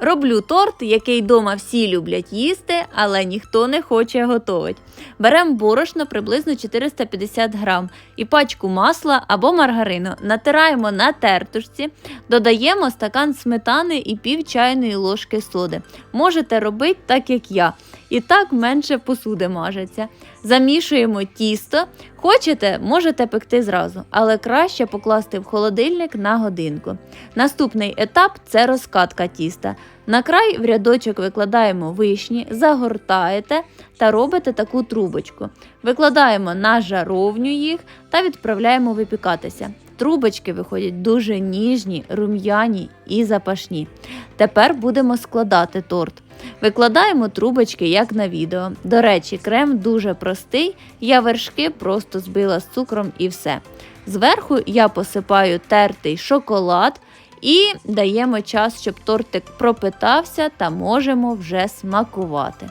Роблю торт, який дома всі люблять їсти, але ніхто не хоче готувати. Беремо борошно приблизно 450 грам і пачку масла або маргарину. Натираємо на тертушці, додаємо стакан сметани і пів чайної ложки соди. Можете робити так, як я. І так менше посуди мажеться. Замішуємо тісто. Хочете, можете пекти зразу, але краще покласти в холодильник на годинку. Наступний етап це розкатка тіста. На край в рядочок викладаємо вишні, загортаєте та робите таку трубочку. Викладаємо на жаровню їх та відправляємо випікатися. Трубочки виходять дуже ніжні, рум'яні і запашні. Тепер будемо складати торт. Викладаємо трубочки, як на відео. До речі, крем дуже простий, я вершки просто збила з цукром і все. Зверху я посипаю тертий шоколад і даємо час, щоб тортик пропитався та можемо вже смакувати.